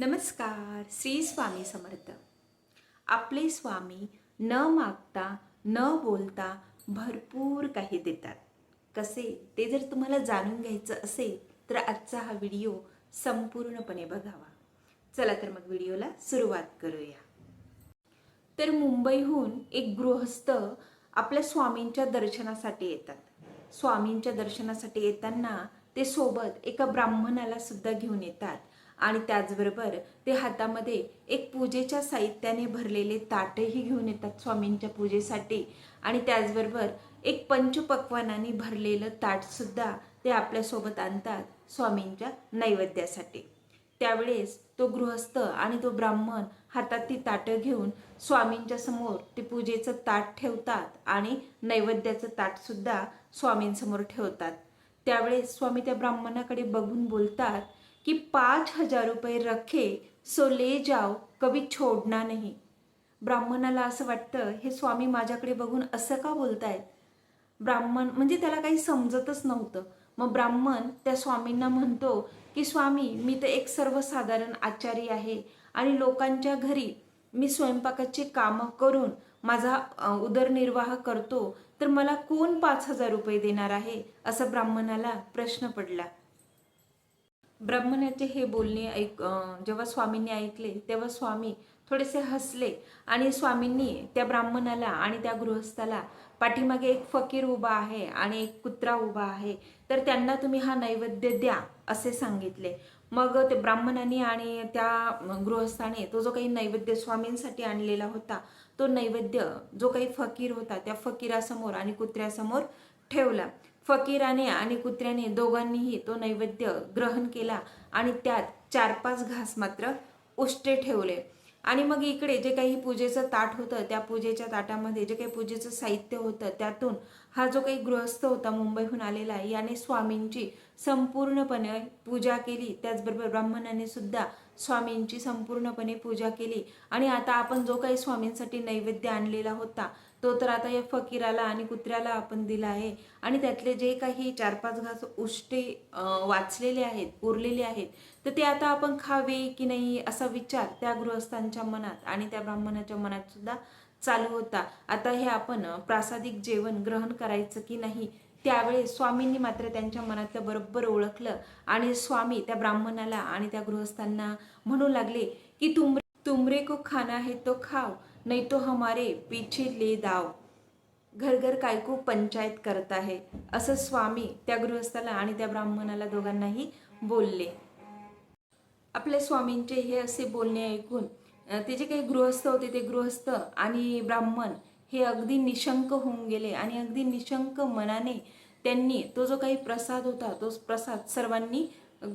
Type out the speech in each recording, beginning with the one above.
नमस्कार श्री स्वामी समर्थ. आपले स्वामी न मागता न बोलता भरपूर काही देतात. कसे? ते जर तुम्हाला जाणून घ्यायचं असेल तर आजचा हा व्हिडिओ संपूर्णपणे बघावा. चला तर मग व्हिडिओला सुरुवात करूया. तर मुंबईहून एक गृहस्थ आपल्या स्वामींच्या दर्शनासाठी येतात. स्वामींच्या दर्शनासाठी येताना ते सोबत एका ब्राह्मणाला सुद्धा घेऊन येतात. आणि त्याचबरोबर ते हातामध्ये एक पूजेच्या साहित्याने भरलेले ताटही घेऊन येतात स्वामींच्या पूजेसाठी. आणि त्याचबरोबर एक पंचपक्वानाने भरलेलं ताटसुद्धा ते आपल्यासोबत आणतात स्वामींच्या नैवेद्यासाठी. त्यावेळेस तो गृहस्थ आणि तो ब्राह्मण हातात ती ताटं घेऊन स्वामींच्या समोर ते पूजेचं ताट ठेवतात आणि नैवेद्याचं ताटसुद्धा स्वामींसमोर ठेवतात. त्यावेळेस स्वामी त्या ब्राह्मणाकडे बघून बोलतात की पाच हजार रुपये रखे सो ले जाओ कभी छोडणार नाही. ब्राह्मणाला असं वाटतं हे स्वामी माझ्याकडे बघून असं का बोलतायत? ब्राह्मण म्हणजे त्याला काही समजतच नव्हतं. मग ब्राह्मण त्या स्वामींना म्हणतो की स्वामी मी तर एक सर्वसाधारण आचारी आहे आणि लोकांच्या घरी मी स्वयंपाकाची कामं करून माझा उदरनिर्वाह करतो तर मला कोण पाच हजार रुपये देणार आहे? असं ब्राह्मणाला प्रश्न पडला. ब्राह्मणाचे हे बोलणे ऐक जेव्हा स्वामींनी ऐकले तेव्हा स्वामी थोडेसे हसले आणि स्वामींनी त्या ब्राह्मणाला आणि त्या गृहस्थाला पाठीमागे एक फकीर उभा आहे आणि एक कुत्रा उभा आहे तर त्यांना तुम्ही हा नैवेद्य द्या असे सांगितले. मग ते ब्राह्मणाने आणि त्या गृहस्थाने तो जो काही नैवेद्य स्वामींसाठी आणलेला होता तो नैवेद्य जो काही फकीर होता त्या फकीरासमोर आणि कुत्र्यासमोर ठेवला. फकीराने आणि कुत्र्याने दोघांनीही तो नैवेद्य ग्रहण केला आणि त्यात चार पाच घास मात्र उष्टे ठेवले. आणि मग इकडे जे काही पूजेचं ताट होतं त्या पूजेच्या ताटामध्ये जे काही पूजेचं साहित्य होतं त्यातून हा जो काही गृहस्थ होता मुंबईहून आलेला याने स्वामींची संपूर्णपणे पूजा केली. त्याचबरोबर ब्राह्मणाने सुद्धा स्वामींची संपूर्णपणे पूजा केली. आणि आता आपण जो काही स्वामींसाठी नैवेद्य आणलेला होता तो तर आता या फकीराला आणि कुत्र्याला आपण दिला आहे. आणि त्यातले जे काही चार पाच घास उष्टे वाचलेले आहेत उरलेले आहेत तर ते आता आपण खावे की नाही असा विचार त्या गृहस्थांच्या मनात आणि त्या ब्राह्मणाच्या मनात सुद्धा चालू होता. आता हे आपण प्रासादिक जेवण ग्रहण करायचं की नाही त्यावेळेस स्वामींनी मात्र त्यांच्या मनातलं बरोबर ओळखलं आणि स्वामी त्या ब्राह्मणाला आणि त्या गृहस्थांना म्हणू लागले की तुम तुमरे को खाना है तो खाव नहीं तो हमारे पीछे ले दाव घर घर कायकू पंचायत करत आहे असं स्वामी त्या गृहस्थाला आणि त्या ब्राह्मणाला दोघांनाही बोलले. आपल्या स्वामींचे हे असे बोलणे ऐकून ते जे काही गृहस्थ होते ते गृहस्थ आणि ब्राह्मण हे अगदी निशंक होऊन गेले आणि अगदी निशंक मनाने त्यांनी तो जो काही प्रसाद होता तो प्रसाद सर्वांनी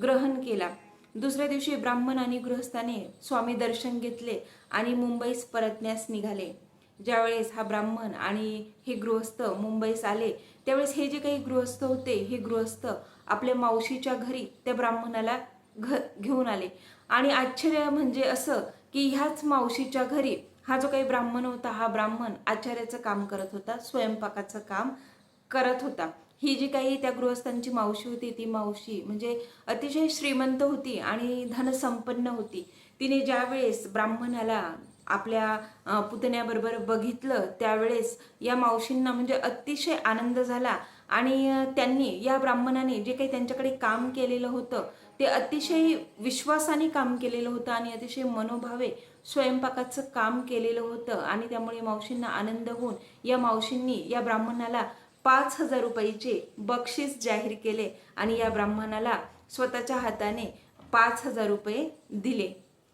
ग्रहण केला. दुसऱ्या दिवशी ब्राह्मण आणि गृहस्थाने स्वामी दर्शन घेतले आणि मुंबईस परतण्यास निघाले. ज्यावेळेस हा ब्राह्मण आणि हे गृहस्थ मुंबईस आले त्यावेळेस हे जे काही गृहस्थ होते हे गृहस्थ आपल्या मावशीच्या घरी त्या ब्राह्मणाला घ घेऊन आले. आणि आश्चर्य म्हणजे असं की ह्याच मावशीच्या घरी हा जो काही ब्राह्मण होता हा ब्राह्मण आचार्याचं काम करत होता स्वयंपाकाचं काम करत होता. ही जी काही त्या गृहस्थांची मावशी होती ती मावशी म्हणजे अतिशय श्रीमंत होती आणि धनसंपन्न होती. तिने ज्यावेळेस ब्राह्मणाला आपल्या पुतण्याबरोबर बघितलं त्यावेळेस या मावशींना म्हणजे अतिशय आनंद झाला आणि त्यांनी या ब्राह्मणाने जे काही त्यांच्याकडे काम केलेलं होतं ते अतिशय विश्वासाने काम केलेलं होतं आणि अतिशय मनोभावे स्वयंपाकाचं काम केलेलं होतं आणि त्यामुळे मावशींना आनंद होऊन या मावशींनी या ब्राह्मणाला पाच हजार रुपयाचे बक्षीस जाहीर केले आणि या ब्राह्मणाला स्वतःच्या हाताने पाच हजार रुपये दिले.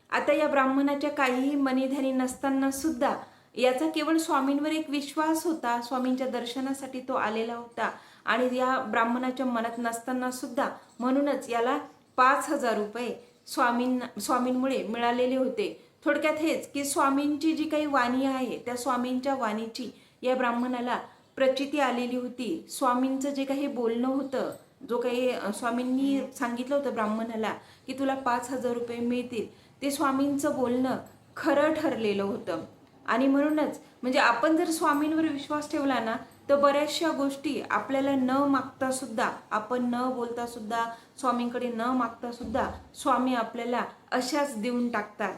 आता या ब्राह्मणाच्या काहीही मनीधनी नसताना सुद्धा याचा केवळ स्वामींवर एक विश्वास होता स्वामींच्या दर्शनासाठी तो आलेला होता आणि या ब्राह्मणाच्या मनात नसताना सुद्धा म्हणूनच याला पाच हजार रुपये स्वामींना स्वामींमुळे मिळालेले होते. थोडक्यात हेच की स्वामींची जी काही वाणी आहे त्या स्वामींच्या वाणीची या ब्राह्मणाला प्रचिती आलेली होती. स्वामींचं जे काही बोलणं होतं जो काही स्वामींनी सांगितलं होतं ब्राह्मणाला की तुला पाच हजार रुपये मिळतील ते स्वामींचं बोलणं खरं ठरलेलं होतं. आणि म्हणूनच म्हणजे आपण जर स्वामींवर विश्वास ठेवला ना तर बऱ्याचशा गोष्टी आपल्याला न मागता सुद्धा आपण न बोलता सुद्धा स्वामींकडे न मागता सुद्धा स्वामी आपल्याला अशाच देऊन टाकतात.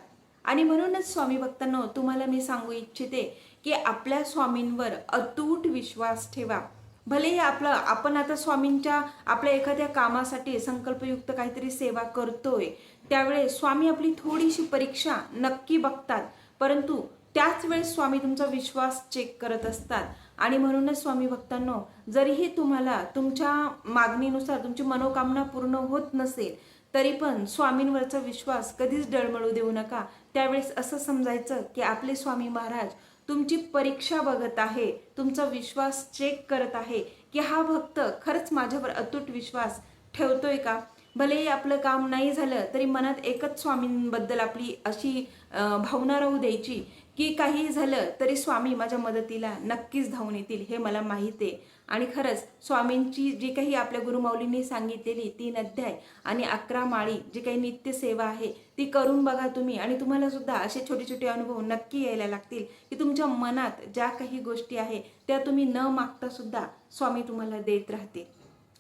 आणि म्हणूनच स्वामी भक्तांनो तुम्हाला मी सांगू इच्छिते की आपल्या स्वामींवर अतूट विश्वास ठेवा. भलेही आपलं आपण आता स्वामींच्या आपल्या एखाद्या कामासाठी संकल्पयुक्त काहीतरी सेवा करतोय त्यावेळेस स्वामी आपली थोडीशी परीक्षा नक्की बघतात. परंतु त्याच वेळेस स्वामी तुमचा विश्वास चेक करत असतात. आणि म्हणूनच स्वामी भक्तांनो जरीही तुम्हाला तुमच्या मागणीनुसार तुमची मनोकामना पूर्ण होत नसेल तरी पण स्वामींवरचा विश्वास कधीच डळमळू देऊ नका. त्यावेळेस असं समजायचं की आपले स्वामी महाराज तुमची परीक्षा बघत आहे तुमचा विश्वास चेक करत आहे की हा भक्त खरंच माझ्यावर अतूट विश्वास ठेवतोय का? भलेही आपलं काम नाही झालं तरी मनात एकच स्वामींबद्दल आपली अशी भावना राहू द्यायची की काही झालं तरी स्वामी माझ्या मदतीला नक्कीच धावून येतील हे मला माहीत आहे. आणि खरंच स्वामींची जी काही आपल्या गुरुमाऊलींनी सांगितलेली तीन अध्याय आणि अकरा माळी जी काही नित्य सेवा आहे ती करून बघा तुम्ही. आणि तुम्हाला सुद्धा असे छोटे छोटे अनुभव नक्की यायला लागतील की तुमच्या मनात ज्या काही गोष्टी आहे त्या तुम्ही न मागता सुद्धा स्वामी तुम्हाला देत राहतील.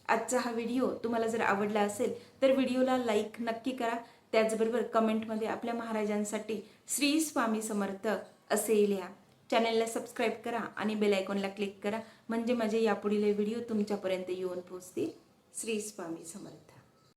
आजचा हा व्हिडिओ तुम्हाला जर आवडला असेल तर व्हिडिओला लाईक नक्की करा. त्याचबरोबर कमेंटमध्ये आपल्या महाराजांसाठी श्री स्वामी समर्थ असे लिहा. चॅनलला सबस्क्राईब करा आणि बेल आयकॉनला क्लिक करा. म्हणजे माझे यापुढील व्हिडिओ तुमच्यापर्यंत येऊन पोहोचतील. श्री स्वामी समर्थ.